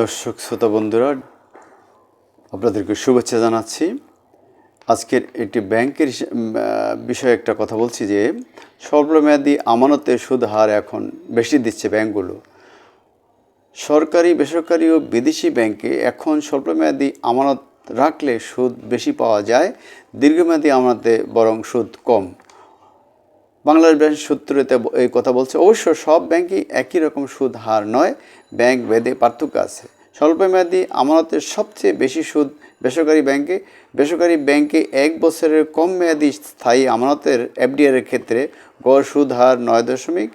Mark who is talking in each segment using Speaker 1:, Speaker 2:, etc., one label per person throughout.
Speaker 1: দর্শক, শ্রোতা বন্ধুরা, আপনাদেরকে শুভেচ্ছা জানাচ্ছি। আজকের একটি ব্যাংকের বিষয়ে একটা কথা বলছি যে স্বল্পমেয়াদী আমানতের সুদ হার এখন বেশি দিচ্ছে ব্যাংকগুলো। সরকারি, বেসরকারি ও বিদেশি ব্যাংকে এখন স্বল্পমেয়াদী আমানত রাখলে সুদ বেশি পাওয়া যায়, দীর্ঘমেয়াদী আমানতে বরং সুদ কম। বাংলাদেশ ব্যাংক সূত্রতে এই কথা বলছে, অবশ্য সব ব্যাংকই একই রকম সুদ, হার নয়, ব্যাংক ভেদে পার্থক্য আছে। স্বল্পমেয়াদী আমানতের সবচেয়ে বেশি সুদ বেসরকারি ব্যাংকে। বেসরকারি ব্যাংকে এক বছরের কম মেয়াদি স্থায়ী আমানতের এফডিআরের ক্ষেত্রে গড় সুদ, হার নয় দশমিক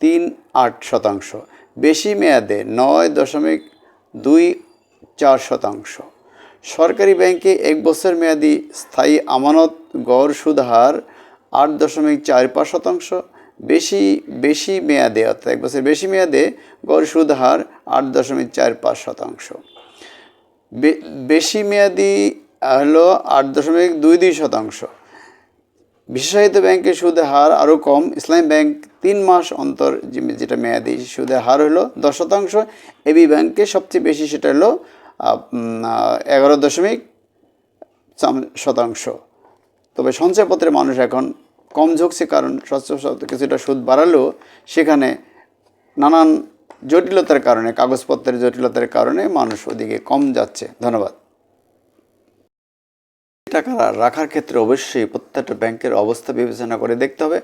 Speaker 1: তিন আট শতাংশ, বেশি মেয়াদে নয় দশমিক দুই চার শতাংশ। সরকারি ব্যাংকে এক বছর মেয়াদি স্থায়ী আমানত, গড় সুদ, হার আট দশমিক চার পাঁচ শতাংশ। বেশি বেশি মেয়াদে, অর্থাৎ এক বছর বেশি মেয়াদে গড় সুদ হার আট দশমিক চার পাঁচ শতাংশ। বেশি মেয়াদি হলো আট দশমিক দুই দুই শতাংশ। বিশেষায়িত ব্যাংকের সুদের হার আরও কম। ইসলামী ব্যাংক তিন মাস অন্তর যেটা মেয়াদি সুদের হার হলো দশ শতাংশ। এবি ব্যাংকে সবচেয়ে বেশি সেটা হলো এগারো দশমিক শতাংশ। তবে সঞ্চয়পত্রে মানুষ এখন কম ঝুঁকছে কারণ স্বচ্ছ কিছুটা সুদ বাড়ালেও সেখানে নানান জটিলতার কারণে, কাগজপত্রের জটিলতার কারণে মানুষ ওদিকে কম যাচ্ছে। ধন্যবাদ। টাকা রাখার ক্ষেত্রে অবশ্যই প্রত্যেকটা ব্যাংকের অবস্থা বিবেচনা করে দেখতে হবে,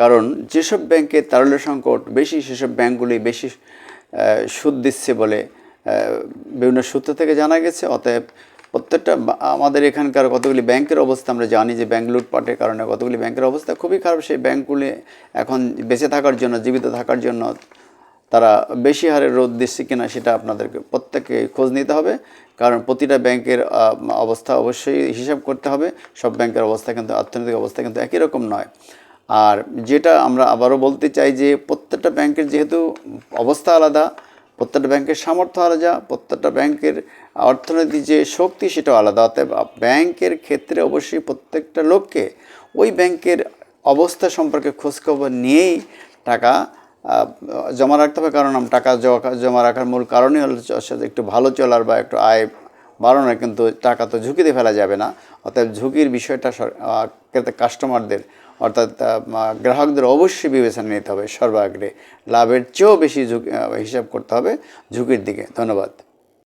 Speaker 1: কারণ যেসব ব্যাংকে তারল্য সংকট বেশি, সেসব ব্যাংকগুলি বেশি সুদ দিচ্ছে বলে বিভিন্ন সূত্র থেকে জানা গেছে। অতএব প্রত্যেকটা আমাদের এখানকার কতগুলি ব্যাংকের অবস্থা আমরা জানি যে ব্যাংক লুটপাটের কারণে কতগুলি ব্যাংকের অবস্থা খুবই খারাপ। সেই ব্যাংকগুলি এখন বেঁচে থাকার জন্য, জীবিত থাকার জন্য তারা বেশি হারে রোদ দিচ্ছে কিনা সেটা আপনাদেরকে প্রত্যেককে খোঁজ নিতে হবে। কারণ প্রতিটা ব্যাংকের অবস্থা অবশ্যই হিসাব করতে হবে। সব ব্যাংকের অবস্থা কিন্তু অর্থনৈতিক অবস্থা কিন্তু একই রকম নয়। আর যেটা আমরা আবারও বলতে চাই যে প্রত্যেকটা ব্যাংকের যেহেতু অবস্থা আলাদা প্রত্যেকটা ব্যাংকের সামর্থ্য আলাদা, প্রত্যেকটা ব্যাংকের অর্থনৈতিক যে শক্তি সেটাও আলাদা। অতএব ব্যাংকের ক্ষেত্রে অবশ্যই প্রত্যেকটা লোককে ওই ব্যাংকের অবস্থা সম্পর্কে খোঁজখবর নিয়েই টাকা জমা রাখতে হবে। কারণ টাকা জমা- রাখার মূল কারণই হলো একটু ভালো চলার বা একটু আয় বাড়ানোর কিন্তু টাকা তো ঝুঁকিতে ফেলা যাবে না। অর্থাৎ ঝুঁকির বিষয়টা কাস্টমারদের অর্থাৎ গ্রাহকদের অবশ্যই বিবেচনা নিতে হবে সর্বাগ্রে। লাভের চেয়েও বেশি ঝুঁকি হিসাব করতে হবে ঝুঁকির দিকে। ধন্যবাদ।